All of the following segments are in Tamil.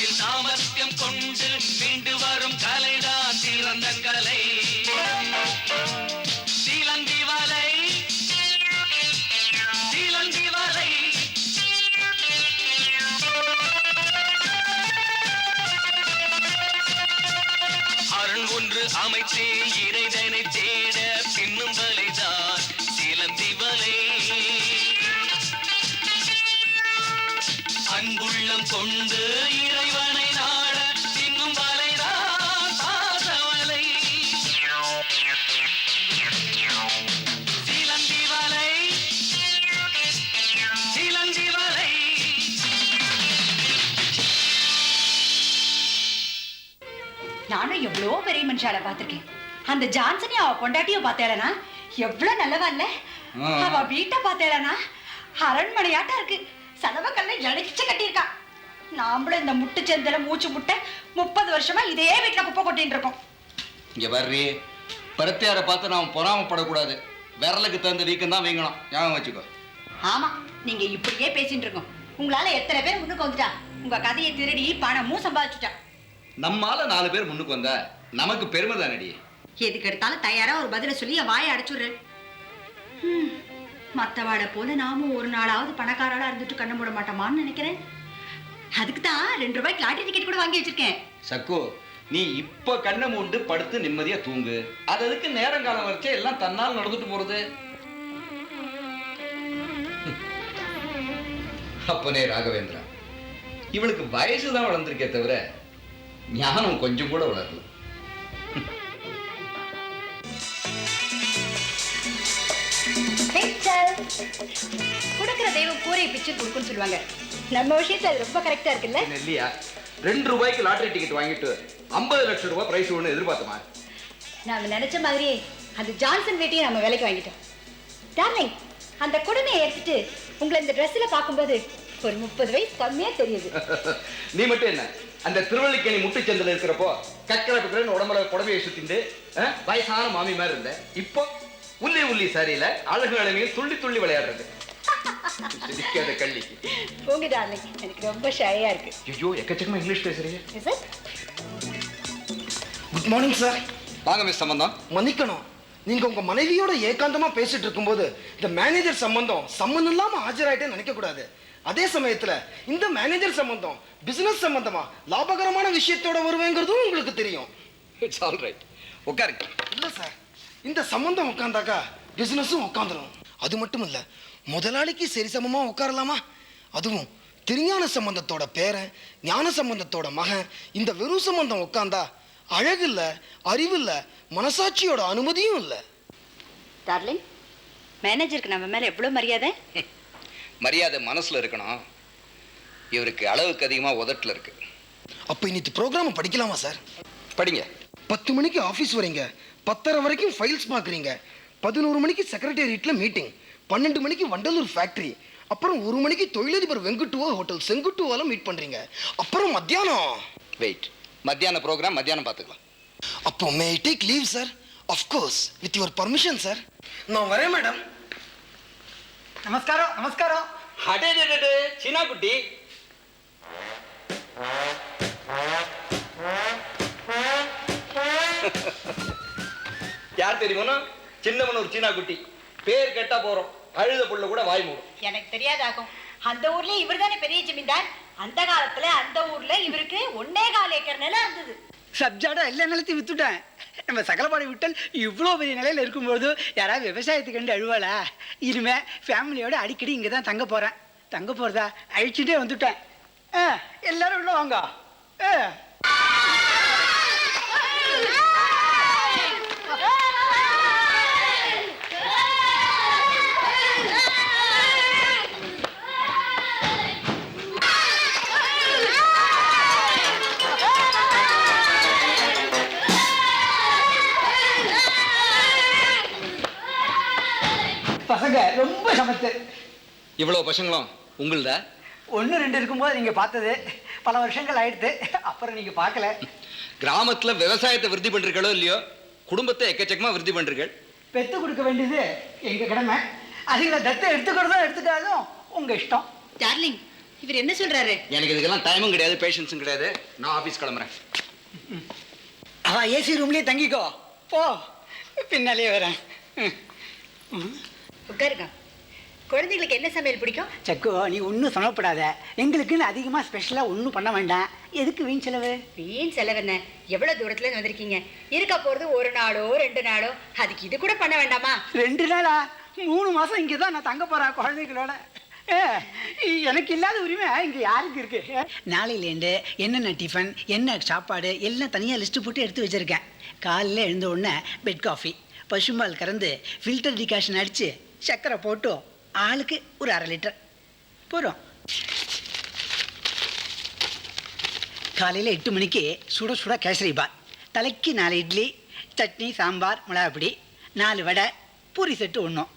அதில் சாமர்த்தியம் கொண்டு மீண்டு வரும் கலைதான் நானும் எவ்வளோ பெரிய மனுஷால பார்த்திருக்கேன். அந்த ஜான்சனி அவ பொண்டாட்டியும் பார்த்தேளனா? எவ்வளவு நல்லவா இல்ல? அவ வீட்டை பார்த்தேளனா? அரண்மனையாட்டா இருக்கு. சலவக்கல்ல இழைச்சு கட்டியிருக்கா. நாமளும் இந்த முட்டு செந்தல மூச்சு முட்டை முப்பது வருஷமா இதே வீட்டுல குப்பை கொட்டின்னு இருக்கோம். இங்க வர்றி பருத்தியாரை பார்த்து நாம் பொறாமப்படக்கூடாது. விரலுக்கு தகுந்த வீக்கம் தான் வீங்கணும். ஞாபகம் வச்சுக்கோ. ஆமா நீங்க இப்படியே பேசிட்டு இருக்கோம். உங்களால எத்தனை பேர் முன்னுக்கு வந்துட்டா? உங்க கதையை திருடி பணமும் சம்பாதிச்சுட்டா. நம்மால நாலு பேர் முன்னுக்கு வந்தா நமக்கு பெருமை தானடி? எதுக்கு எடுத்தாலும் தயாரா ஒரு பதில சொல்லி என் வாயை அடைச்சுடுறேன். ஹம், மத்தவாளை போல நாமும் ஒரு நாளாவது பணக்காராளா இருந்துட்டு கண்ண மூட மாட்டோமான்னு நினைக்கிறேன். அதுக்கு தான் ரெண்டு ரூபாய்க்கு லாட்டரி டிக்கெட் கூட வாங்கி வச்சிருக்கேன். சக்கு நீ இப்ப கண்ணை மூண்டு படுத்து நிம்மதியா தூங்கு. அது அதுக்கு நேரங்காலம் வரைச்சே எல்லாம் தன்னால் நடந்துட்டு போறது? அப்பனே ராகவேந்திரா இவளுக்கு வயசு தான் வளர்ந்துருக்கே தவிர ஞானம் கொஞ்சம் கூட வளரல. கொடுக்கிற தெய்வம் கூரை பிச்சு கொடுக்குன்னு சொல்லுவாங்க. நம்ம விஷயத்துல அது ரொம்ப கரெக்டா இருக்குல்ல? இல்லையா? ரெண்டு ரூபாய்க்கு லாட்டரி டிக்கெட் வாங்கிட்டு ஐம்பது லட்சம் ரூபாய் பிரைஸ் ஒன்று எதிர்பார்த்தமா? நாம நினைச்ச மாதிரியே அந்த ஜான்சன் வீட்டையும் நம்ம வேலைக்கு வாங்கிட்டோம். டார்லிங் அந்த கொடுமையை எடுத்துட்டு உங்களை இந்த ட்ரெஸ்ல பார்க்கும்போது ஒரு முப்பது வயசு கம்மியா தெரியுது. நீ மட்டும் என்ன? அந்த திருவள்ளிக்கேணி முட்டுச்சந்தில் இருக்கிறப்போ கக்கரை பிக்கரன்னு உடம்புல புடவையை சுத்திண்டு வயசான மாமி மாதிரி இருந்த. இப்போ உள்ளி உள்ளி சரியில அழகு அழகையும் துள்ளி துள்ளி விளையாடுறது. சிரிக்காத கள்ளி போங்க டார்லிங் எனக்கு ரொம்ப ஷையா இருக்கு. ஐயோ எக்கச்சக்கமா இங்கிலீஷ் பேசுறீங்க? குட் மார்னிங் சார் வாங்க மிஸ் சம்பந்தம் மன்னிக்கணும். நீங்க உங்க மனைவியோட ஏகாந்தமா பேசிட்டு இருக்கும்போது இந்த மேனேஜர் சம்பந்தம் சம்பந்தம் இல்லாம ஆஜராயிட்டே நினைக்க கூடாது அதே சமயத்துல இந்த மேனேஜர் சம்பந்தம் பிசினஸ் சம்பந்தமா லாபகரமான விஷயத்தோட வருவேங்கிறதும் உங்களுக்கு தெரியும். இட்ஸ் ஆல் ரைட் உட்காருங்க. இல்ல சார். இந்த சம்பந்தம் உட்கார்ந்தாக்கா பிசினஸும் உட்காந்துரும் அது மட்டும் இல்ல முதலாளிக்கு சரிசமமா உட்காரலாமா? அதுவும் திருஞான சம்பந்தத்தோட பேரன் ஞான சம்பந்தத்தோட மகன் இந்த வெறும் சம்பந்தம் உட்கார்ந்தா அழகு இல்ல அறிவு இல்ல மனசாட்சியோட அனுமதியும் இல்ல. டார்லிங் மேனேஜருக்கு நம்ம மேல எவ்வளவு மரியாதை? மரியாதை மனசுல இருக்கணும். இவருக்கு அளவுக்கு அதிகமா உதட்டுல இருக்கு. அப்ப இன்னைக்கு ப்ரோக்ராம் படிக்கலாமா சார் படிங்க. பத்து மணிக்கு ஆஃபீஸ் வரீங்க. பத்தரை வரைக்கும் ஃபைல்ஸ் பார்க்குறீங்க. பதினோரு மணிக்கு செக்ரட்டேரியட்ல மீட்டிங் பன்னெண்டு மணிக்கு வண்டலூர் ஃபேக்டரி அப்புறம் ஒரு மணிக்கு தொழிலதிபர் வெங்குட்டுவா ஹோட்டல் செங்குட்டுவால மீட் பண்றீங்க. அப்புறம் மத்தியானம். வெயிட் மத்தியான ப்ரோக்ராம் மத்தியானம் பார்த்துக்கலாம். அப்போ may take leave sir course with your permission sir நான் வரேன் மேடம் நமஸ்காரம் நமஸ்காரம். அடே சின்ன குட்டி யார் தெரியுமோ சின்னவன் ஒரு சீனா குட்டி பேர் கேட்டா போறோம். அழுத புள்ள கூட வாய் மூடும். எனக்கு தெரியாதாகும் அந்த ஊர்ல இவர் தானே பெரிய ஜமீன்தார்? அந்த காலத்துல அந்த ஊர்ல இவருக்கு ஒன்னே கால் ஏக்கர் நிலம் இருந்தது. சப்ஜாடா எல்லா நிலத்தையும் வித்துட்டேன். நம்ம சகலபாடி விட்டல் இவ்வளோ பெரிய நிலையில் இருக்கும்போது யாராவது விவசாயத்துக்கு கண்டு அழுவாளா? இனிமே ஃபேமிலியோட அடிக்கடி இங்கே தான் தங்க போகிறேன் தங்க போகிறதா அழிச்சுட்டே வந்துட்டேன். ஆ எல்லாரும் உள்ள வாங்க. ஆ. பசங்க ரொம்ப சமத்து. இவ்வளவு பசங்களும் உங்களுதா? ஒன்று ரெண்டு இருக்கும்போது நீங்கள் பார்த்தது. பல வருஷங்கள் ஆயிடுத்து. அப்புறம் நீங்கள் பார்க்கல. கிராமத்துல விவசாயத்தை விருத்தி பண்றீங்களோ இல்லையோ? குடும்பத்தை எக்கச்சக்கமா விருத்தி பண்றீர்கள். பெத்து கொடுக்க வேண்டியது எங்கள் கடமை. அதுங்களை தத்தை எடுத்துக்கிறதும் எடுத்துக்காதும் உங்க இஷ்டம். டார்லிங் இவர் என்ன சொல்றாரு? எனக்கு இதுக்கெல்லாம் டைமும் கிடையாது பேஷன்ஸும் கிடையாது. நான் ஆபீஸ் கிளம்புறேன். அவ ஏசி ரூம்லயே தங்கிக்கோ. போ. பின்னாலேயே வரேன். ம். உட்காருங்க. குழந்தைங்களுக்கு என்ன சமையல் பிடிக்கும்? சக்கு நீ ஒன்றும் சமப்படாத. எங்களுக்குன்னு அதிகமாக ஸ்பெஷலாக ஒன்றும் பண்ண வேண்டாம். எதுக்கு வீண் செலவு? வீண் செலவென்ன எவ்வளவு தூரத்துல இருந்து வந்திருக்கீங்க? இருக்க போறது ஒரு நாளோ ரெண்டு நாளோ? அதுக்கு இது கூட பண்ண வேண்டாமா? ரெண்டு நாளா? மூணு மாதம் இங்கே தான் நான் தங்க போகிறேன் குழந்தைகளோட. எனக்கு இல்லாத உரிமை இங்கே யாருக்கு இருக்கு? நாளையிலேருந்து என்னென்ன டிஃபன் என்ன சாப்பாடு எல்லாம் தனியாக லிஸ்ட்டு போட்டு எடுத்து வச்சுருக்கேன். காலையில் எழுந்த உடனே பெட் காஃபி பசும்பால் கறந்து ஃபில்டர் டிகாஷன் அடித்து சர்க்கரை போட்டு ஆளுக்கு ஒரு அரை லிட்டர். போகிறோம் காலையில் எட்டு மணிக்கு சுட சுட கேசரி பாத் தலைக்கு நாலு இட்லி சட்னி சாம்பார் மிளகாப்பொடி நாலு வடை பூரி செட்டு ஒன்றும்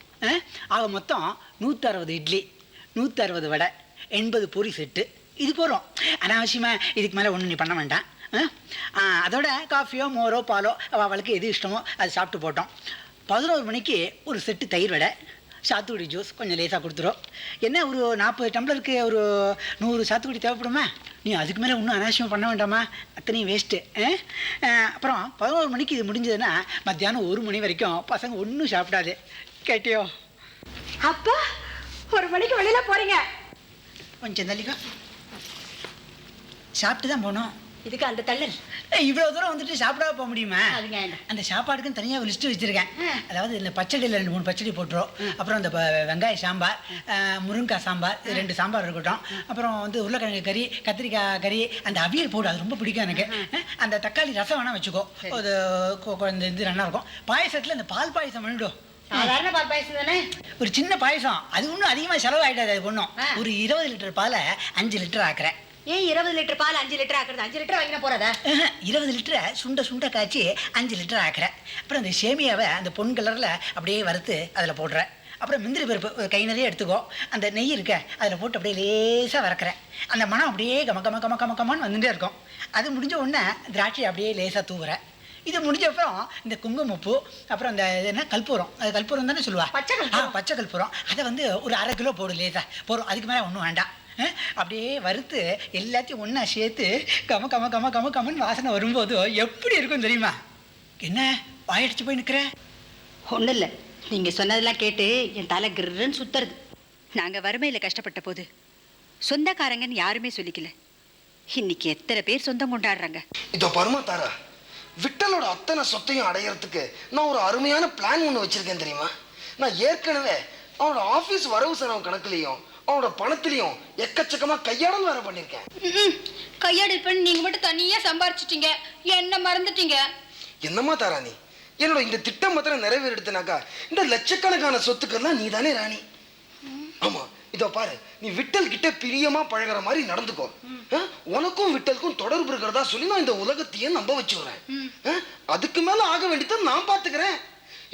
ஆக மொத்தம் நூற்றறுபது இட்லி நூற்றறுபது வடை எண்பது பூரி செட்டு. இது போகிறோம் அனாவசியமாக இதுக்கு மேலே ஒன்றும் நீ பண்ண வேண்டாம். அதோட காஃபியோ மோரோ பாலோ அவளுக்கு எது இஷ்டமோ அது சாப்பிட்டு போட்டோம். பதினோரு மணிக்கு ஒரு செட்டு தயிர் வடை சாத்துக்குடி ஜூஸ் கொஞ்சம் லேசாக கொடுத்துரும். என்ன ஒரு நாற்பது டம்ளருக்கு ஒரு நூறு சாத்துக்குடி தேவைப்படுமா? நீ அதுக்கு மேலே ஒன்றும் அனாவசியம் பண்ண வேண்டாமா? அத்தனையும் வேஸ்ட்டு அப்புறம் பதினோரு மணிக்கு இது முடிஞ்சதுன்னா மத்தியானம் ஒரு மணி வரைக்கும் பசங்க ஒன்றும் சாப்பிடாது. கேட்டியோ? அப்பா ஒரு மணிக்கு வெளியில போறீங்க. கொஞ்சம் தள்ளிக்கோ. சாப்பிட்டு தான் போகணும். இதுக்கு அந்த தள்ளல். இவ்வளோ தூரம் வந்துட்டு சாப்பிடாம போக முடியுமா? அது வேண்டாம். அந்த சாப்பாடுக்குன்னு தனியாக ஒரு லிஸ்ட்டு வச்சுருக்கேன். அதாவது இந்த பச்சடியில் ரெண்டு மூணு பச்சடி போட்டுரும். அப்புறம் இந்த ப- வெங்காய சாம்பார் ஆ, முருங்கைக்காய் சாம்பார் இது ரெண்டு சாம்பார் இருக்கட்டும். அப்புறம் வந்து உருளைக்கிழங்கு கறி கத்திரிக்காய் கறி அந்த அவியல் போடு அது ரொம்ப பிடிக்கும் எனக்கு. அந்த தக்காளி ரசம் வேணால் வச்சுக்கோ. அது இந்த இது நல்லா இருக்கும். பாயசத்தில் இந்த பால் பாயசம் பண்ணிடும் சாதாரண பால் பாயசம் தானே? ஒரு சின்ன பாயசம். அது ஒன்றும் அதிகமாக செலவாயிடாது அது ஒன்றும். ஒரு இருபது லிட்டர் பாலை அஞ்சு லிட்டர் ஆக்குறேன். ஏன் இருபது லிட்டர் பால் அஞ்சு லிட்டர் ஆக்குறது? அஞ்சு லிட்டர் வாங்கினா போறதா? இருபது லிட்டரை சுண்ட சுண்ட காய்ச்சி அஞ்சு லிட்டர் ஆக்குறேன். அப்புறம் அந்த சேமியாவை அந்த பொன் கலரில் அப்படியே வறுத்து அதில் போடுறேன் அப்புறம் முந்திரி பருப்பு கை நிறைய எடுத்துக்கோ. அந்த நெய் இருக்க அதில் போட்டு அப்படியே லேசாக வறக்கிறேன். அந்த மனம் அப்படியே கம கம கம கம கமன்னு வந்துட்டே இருக்கும். அது முடிஞ்ச உடனே திராட்சை அப்படியே லேசாக தூவுறேன். இது முடிஞ்ச அப்புறம் இந்த குங்குமப்பூ அப்புறம் இந்த என்ன கற்பூரம். அது கற்பூரம் தானே சொல்லுவா? பச்சை பச்சை கற்பூரம். அதை வந்து ஒரு அரை கிலோ போடு லேசா. போதும். அதுக்கு மேலே ஒன்றும் வேண்டாம். அப்படியே வறுத்து எல்லாத்தையும் ஒன்றா சேர்த்து கம கம கம கம கமன்னு வாசனை வரும்போது எப்படி இருக்கும் தெரியுமா? என்ன? வாயடிச்சு போய் நிற்கிற ஒன்றும் இல்லை நீங்க சொன்னதெல்லாம் கேட்டு என் தலை கிருன்னு சுத்துறது. நாங்க வறுமையில கஷ்டப்பட்ட போது சொந்தக்காரங்கன்னு யாருமே சொல்லிக்கல. இன்னைக்கு எத்தனை பேர் சொந்தம் கொண்டாடுறாங்க. இதோ பருமா தாரா விட்டலோட அத்தனை சொத்தையும் அடையறதுக்கு நான் ஒரு அருமையான பிளான் ஒன்று வச்சிருக்கேன் தெரியுமா? நான் ஏற்கனவே அவனோட ஆஃபீஸ் வரவு செலவு கணக்குலையும் அவனோட பணத்திலையும் எக்கச்சக்கமா கையாடல் வேற பண்ணியிருக்கேன் கையெடுப்பு நீங்க மட்டும் தனியா சம்பாரிச்சிட்டீங்க. என்ன மறந்துட்டீங்க? என்னம்மா தாரா நீ என்னோட இந்த திட்டம் மாத்திரம் நிறைவேறிடுத்துனாக்கா இந்த லட்சக்கணக்கான சொத்துக்கெல்லாம் நீ தானே ராணி ஆமா இதோ பாரு நீ விட்டல் கிட்ட பிரியமா பழகுற மாதிரி நடந்துக்கோ? உனக்கும் விட்டலுக்கும் தொடர்பு இருக்கிறதா சொல்லி நான் இந்த உலகத்தையே நம்ப வச்சுடுறேன் ஆ? அதுக்கு மேல ஆக வேண்டியதை நான் பாத்துக்கிறேன்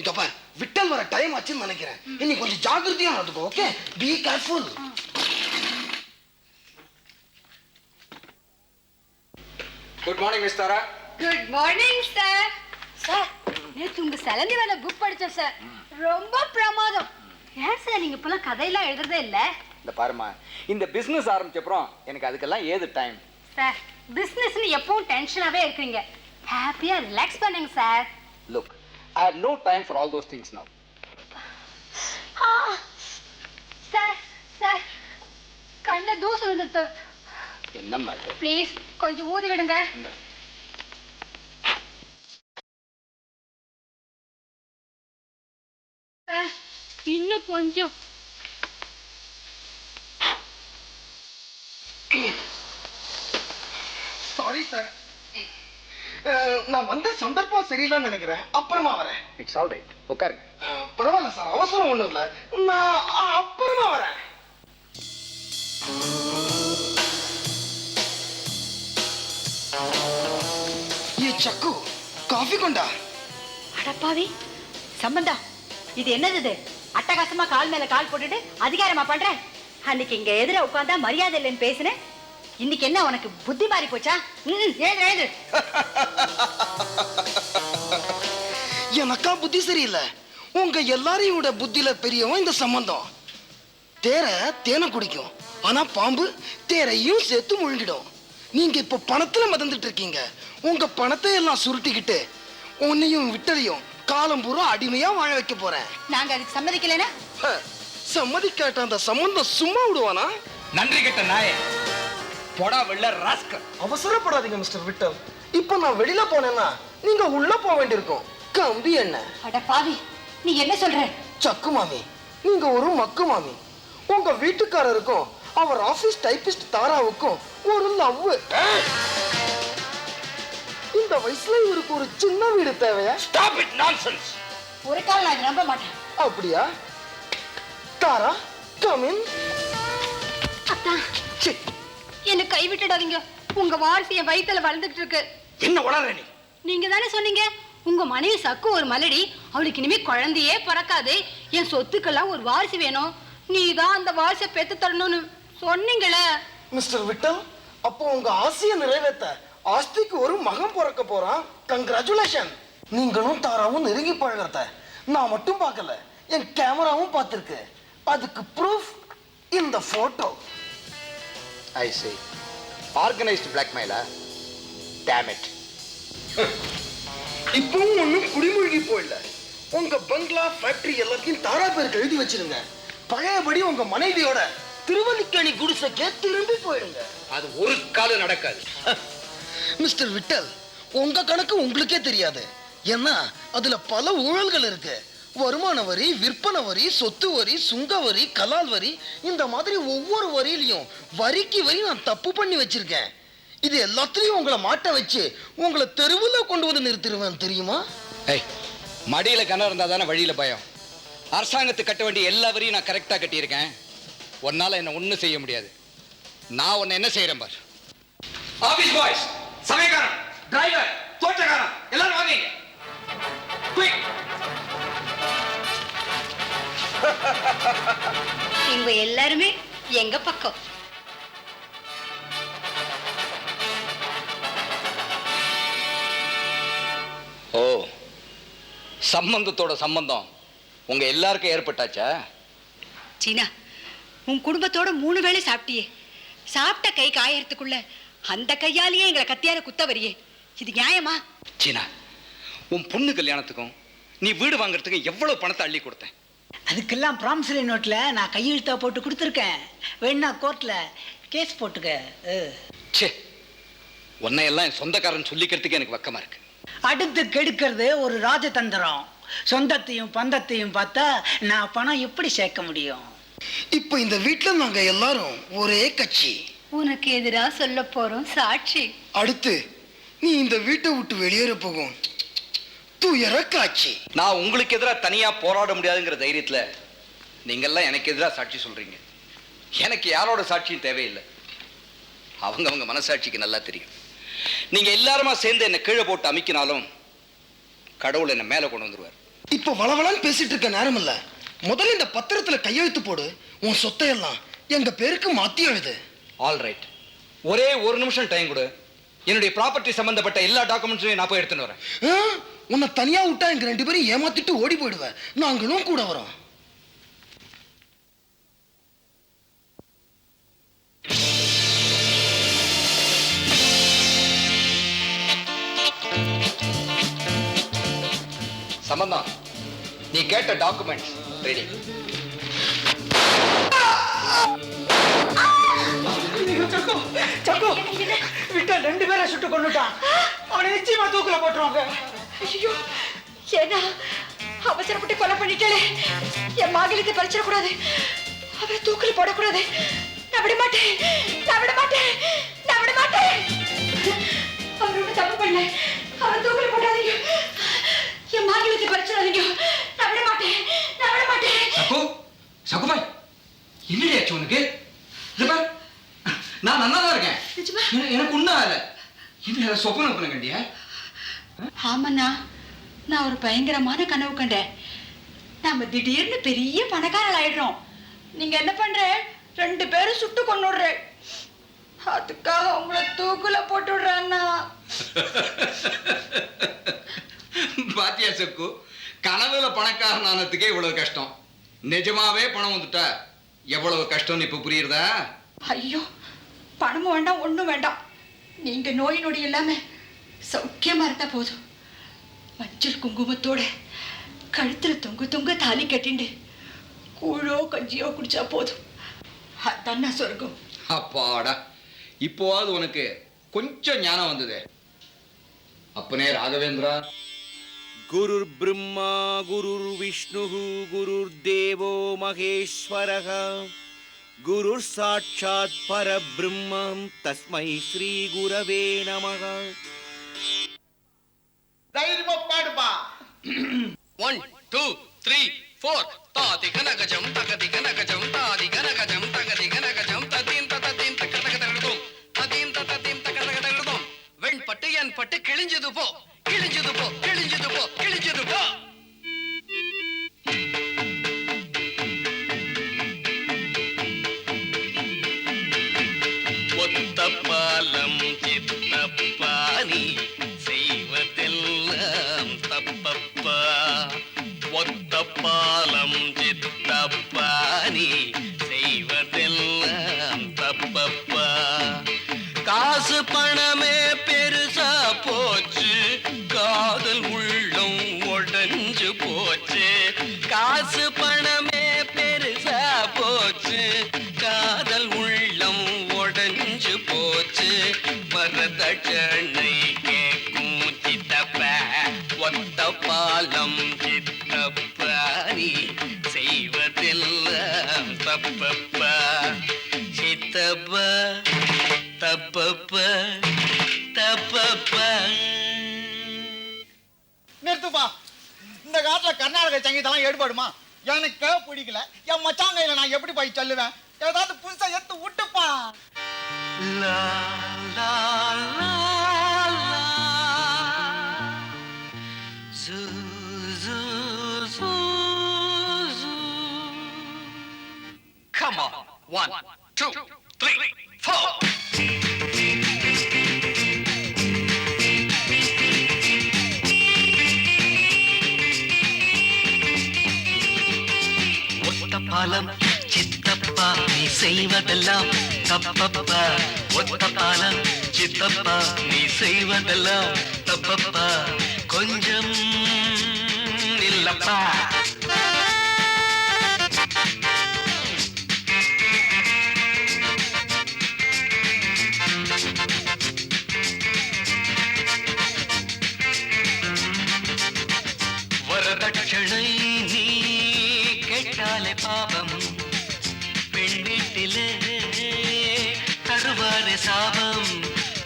இதோ பாரு விட்டல் வர டைம் ஆச்சுன்னு நினைக்கிறேன். நீ கொஞ்சம் ஜாக்கிரதையா நடந்துக்கோ okay be careful good morning miss Tara good morning sir sir நேற்று உங்க சலந்தி வேலை புக் படிச்சேன் சார் ரொம்ப பிரமாதம். ஏன் சார் நீங்க இப்பெல்லாம் கதையெல்லாம் எழுதுறதே இல்ல. இந்த பாருமா இந்த பிசினஸ் ஆரம்பிச்சப்புறம் எனக்கு அதுக்கெல்லாம் ஏது டைம் சார் பிசினஸ்னு எப்பவும் டென்ஷனாவே இருக்கீங்க. ஹாப்பியா ரிலாக்ஸ் பண்ணுங்க sir look I have no time for all those things now sir sir கண்ணில் தூசு விழுந்துட்டு என்னம்மா இது ப்ளீஸ் கொஞ்சம் ஊதி விடுங்க. சார், இன்னும் கொஞ்சம். சாரி சார் நான் வந்த சந்தர்ப்பம் சரியில்லைன்னு நினைக்கிறேன். அப்புறமா வரேன். இட்ஸ் ஆல் ரைட் உட்காருங்க பரவாயில்ல சார் அவசரம் ஒண்ணும் இல்ல. நான் அப்புறமா வரேன். ஏ சக்கு காஃபி கொண்டா? அடப்பாவி சம்பந்தா இது என்னது இது? அட்டகாசமா கால் மேல கால் போட்டுட்டு அதிகாரமா பண்ற? அன்னைக்கு இங்க எதிர உட்கார்ந்தா மரியாதை இல்லைன்னு பேசினேன். இன்னைக்கு என்ன உனக்கு புத்தி மாறி போச்சா? ம் ஏது ஏது என் அக்கா புத்தி சரியில்லை. உங்க எல்லாரையும் புத்தியில பெரியவன் இந்த சம்பந்தம். தேரை தேனை குடிக்கும். ஆனா பாம்பு தேரையும் சேர்த்து முழுங்கிடும். நீங்க இப்ப பணத்துல மிதந்துட்டு இருக்கீங்க. உங்க பணத்தை எல்லாம் சுருட்டிக்கிட்டு உன்னையும் விட்டலையும் காலம் பூரா அடிமையா வாழ வைக்க போறேன் நாங்க அதுக்கு ஹ, சம்மதிக்காட்ட அந்த சம்பந்தம் சும்மா விடுவானா? நன்றி கெட்ட நாயே. பொடா வெள்ள ராஸ்கல். அவசரப்படாதீங்க மிஸ்டர் விட்டல் இப்போ நான் வெளியில போனேன்னா நீங்க உள்ள போக வேண்டியிருக்கும். கம்பி என்ன? அட பாவி நீ என்ன சொல்ற? சக்கு மாமி நீங்க ஒரு மக்கு மாமி. உங்க வீட்டுக்காரருக்கும் அவர் ஆபீஸ் டைபிஸ்ட் தாராவுக்கும் ஒரு லவ் இந்த வயசுல இவருக்கு ஒரு சின்ன வீடு தேவையா? ஸ்டாப் இட் நான்சென்ஸ் ஒரு கால் நான் நம்ப மாட்டேன். அப்படியா? தாரா கமின் அத்தா. என்ன கைவிட்டுடாதீங்க. உங்க வாரிசு என் வயித்துல வளர்ந்துகிட்டு இருக்கு. என்ன உளற நீ? நீங்க தானே சொன்னீங்க? உங்க மனைவி சக்கு ஒரு மலடி அவளுக்கு இனிமே குழந்தையே பிறக்காது. என் சொத்துக்கெல்லாம் ஒரு வாரிசு வேணும். நீ தான் அந்த வாரிசை பெத்து தரணும்னு சொன்னீங்களே. மிஸ்டர் விட்டல் அப்போ உங்க ஆசையை நிறைவேத்த ஆஸ்திக்கு ஒரு மகன் பிறக்க போறான். கங்க்ராச்சுலேஷன் நீங்களும் தாராவும் நெருங்கி பழகிறத நான் மட்டும் பார்க்கல. என் கேமராவும் பார்த்துருக்கு. அதுக்கு ப்ரூஃப் இந்த போட்டோ ஐ சே ஆர்கனைஸ்டு பிளாக்மெயிலா டேம் இட் இப்பவும் ஒன்றும் குடிமூழ்கி போயிடல உங்க பங்களா ஃபேக்டரி எல்லாத்தையும் தாரா பேருக்கு எழுதி வச்சிருங்க. பழையபடி உங்க மனைவியோட திருவல்லிக்கணி குடிசைக்கே திரும்பி போயிடுங்க. அது ஒரு காலம் நடக்காது. மிஸ்டர் விட்டல் உங்க கணக்கு உங்களுக்கே தெரியாது. ஏன்னா அதுல பல ஊழல்கள் இருக்கு. வருமான வரி விற்பனை வரி சொத்து வரி சுங்க வரி கலால் வரி இந்த மாதிரி ஒவ்வொரு வரியிலையும் வரிக்கு வரி நான் தப்பு பண்ணி வச்சிருக்கேன். இது எல்லாத்துலயும் உங்களை மாட்ட வச்சு உங்களை தெருவில் கொண்டு வந்து நிறுத்திடுவேன் தெரியுமா? ஏய் மடியில கனம் இருந்தா தானே வழியில பயம். அரசாங்கத்துக்கு கட்ட வேண்டிய எல்லா வரியும் நான் கரெக்டா கட்டியிருக்கேன். உன்னால என்ன ஒண்ணும் செய்ய முடியாது. நான் உன்னை என்ன செய்யறேன் பார்? ஆபீஸ் பாய்ஸ் சமயக்காரன் டிரைவர் தோட்டக்காரன் எல்லாரும் வாங்க குயிக் இவங்க எல்லாருமே எங்க பக்கம்? ஓ சம்பந்தத்தோட சம்பந்தம் உங்க எல்லாருக்கும் ஏற்பட்டாச்சா? சீனா உன் குடும்பத்தோட மூணு வேளை சாப்பிட்டியே. சாப்பிட்ட கை காயறதுக்குள்ள அந்த கையாலேயே எங்களை கத்தியால குத்த வரியே. இது நியாயமா? சீனா உன் பொண்ணு கல்யாணத்துக்கும் நீ வீடு வாங்குறதுக்கு எவ்வளவு பணத்தை அள்ளி கொடுத்தேன்? அதுக்கெல்லாம் ப்ராமிசரி நோட்ல நான் கையெழுத்தா போட்டு கொடுத்துருக்கேன். வேணா கோர்ட்ல கேஸ் போட்டுக்க. அஹ். ச்சே. உன்னை எல்லாம் என் சொந்தக்காரன் சொல்லிக்கிறதுக்கு எனக்கு வெக்கமா இருக்கு. அடுத்து கெடுக்கிறது ஒரு ராஜதந்திரம். சொந்தத்தையும் பந்தத்தையும் பார்த்தா நான் பணம் எப்படி சேர்க்க முடியும்? இப்போ இந்த வீட்ல நாங்க எல்லாரும் ஒரே கட்சி. உனக்கு எதிரா சொல்ல போறோம் சாட்சி. அடுத்து நீ இந்த வீட்டை விட்டு வெளியேற போகும். துயர காட்சி நான் உங்களுக்கு எதிராக தனியா போராட முடியாதுங்கிற தைரியத்துல நீங்கெல்லாம் எனக்கு எதிராக சாட்சி சொல்றீங்க. எனக்கு யாரோட சாட்சியும் தேவையில்லை. அவங்க அவங்க மனசாட்சிக்கு நல்லா தெரியும். நீங்க எல்லாருமா சேர்ந்து என்னை கீழே போட்டு அமைக்கினாலும் கடவுள் என்னை மேலே கொண்டு வந்துருவார். இப்போ வளவளன்னு பேசிட்டு இருக்க நேரம் இல்ல முதல்ல இந்த பத்திரத்துல கையெழுத்து போடு. உன் சொத்தை எல்லாம் எங்க பேருக்கு மாத்தி எழுது ஆல் ரைட் ஒரே ஒரு நிமிஷம் டைம் கொடு. என்னுடைய ப்ராப்பர்ட்டி சம்பந்தப்பட்ட எல்லா டாக்குமெண்ட்ஸையும் நான் போய் எடுத்துன்னு வரேன்? உன்னை தனியா விட்டா எங்க ரெண்டு பேரும் ஏமாத்திட்டு ஓடி போயிடுவேன் நாங்களும் கூட வரோம். சம்பந்தம் நீ கேட்ட டாக்குமெண்ட்ஸ் ரெடி சக்கோ விட்டா ரெண்டு பேரை சுட்டு கொண்டுட்டான் அவனை நிச்சயமா தூக்குல போட்டுருவாங்க. ஐயோ ஏன்னா அவசரப்பட்டு கொலை பண்ணிட்டேளே. என் மகளுக்கு பறிச்சிடக்கூடாது. அவரை தூக்கில் போடக்கூடாது. நான் விட மாட்டேன். நான் விட மாட்டேன். நான் விட மாட்டேன். அவர் ஒன்றும் தப்பு பண்ணல. அவர் தூக்கில் போடாதீங்க. என் மகளுக்கு பறிச்சிடாதீங்க. நான் விட மாட்டேன். நான் விட மாட்டேன். சகு சகுபாய் என்னடி ஆச்சு உனக்கு? நான் நல்லா தான் இருக்கேன்? எனக்கு- ஒன்றும் இல்லை இது சொப்பனம் பண்ண கண்டியா ஆமாண்ணா நான் ஒரு பயங்கரமான கனவு கண்டேன். நாம திடீர்னு பெரிய பணக்காரல் ஆயிடுறோம். நீங்க என்ன பண்ற? ரெண்டு பேரும் சுட்டு கொண்டுடுற அதுக்காக உங்களை தூக்குல போட்டு விடுறான்னா பாத்தியா சக்கு கனவுல பணக்காரன் ஆனதுக்கே இவ்வளவு கஷ்டம். நிஜமாவே பணம் வந்துட்டா. எவ்வளவு கஷ்டம்னு இப்ப புரியுறதா? ஐயோ பணமும் வேண்டாம் ஒண்ணும் வேண்டாம். நீங்க நோய் நொடி இல்லாம சௌக்கியமா இருந்தா போதும். மஞ்சள் குங்குமத்தோட கழுத்துல தொங்கு தொங்க தாலி கட்டிண்டு கூழோ கஞ்சியோ குடிச்சா போதும். அதான் நான் சொர்க்கம். அப்பாடா இப்போவாது உனக்கு கொஞ்சம் ஞானம் வந்தது. அப்பனே ராகவேந்திரா. குரு பிரம்மா குரு விஷ்ணு குரு தேவோ மகேஸ்வரக. குரு சாட்சாத் பரபிரம்மம் தஸ்மை ஸ்ரீ குரவே நமக. தைரியமா பாடுப்பா. ஒன் டூ த்ரீ ஃபோர் வரதட்சணை கேக்கும் சித்தப்ப ஒத்த பாலம் சித்தப்பாரி செய்வதெல்லாம் தப்பப்பா. சித்தப்பா தப்பப்ப தப்பப்ப. நிறுத்துப்பா. இந்த காட்டுல கர்நாடக சங்கீதம்லாம் ஈடுபடுமா எனக்கு பிடிக்கல. என் மச்சான் கையில நான் எப்படி போய் சொல்லுவேன்? ஏதாவது புதுசா எடுத்து விட்டுப்பா. லா. Come on. One, two, three, four. பாலம் சித்தப்பா நீ செய்வதெல்லாம் தப்பப்பா ஒத்த பாலம் சித்தப்பா நீ செய்வதெல்லாம் தப்பப்பா கொஞ்சம் இல்லப்பா வரதட்சணை நீ கேட்டாலே பாபம் பெண் வீட்டிலே தருவாரே சாபம்.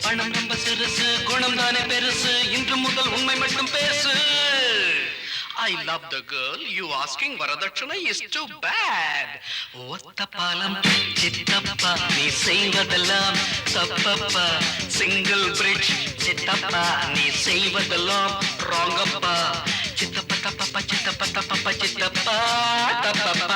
பணம் ரொம்ப சிறுசு குணம் தானே பெருசு. இன்று முதல் உண்மை மட்டும் பேசு. I love the girl. You asking Varadakshana is too bad. ஒத்த பாலம் சித்தப்பா நீ செய்வதெல்லாம் தப்பப்பா. சிங்கிள் பிரிட்ஜ் சித்தப்பா நீ செய்வதெல்லாம் ராங்கப்பா சித்தப்பா தப்பப்பா சித்தப்பா தப்பப்பா சித்தப்பா தப்பப்பா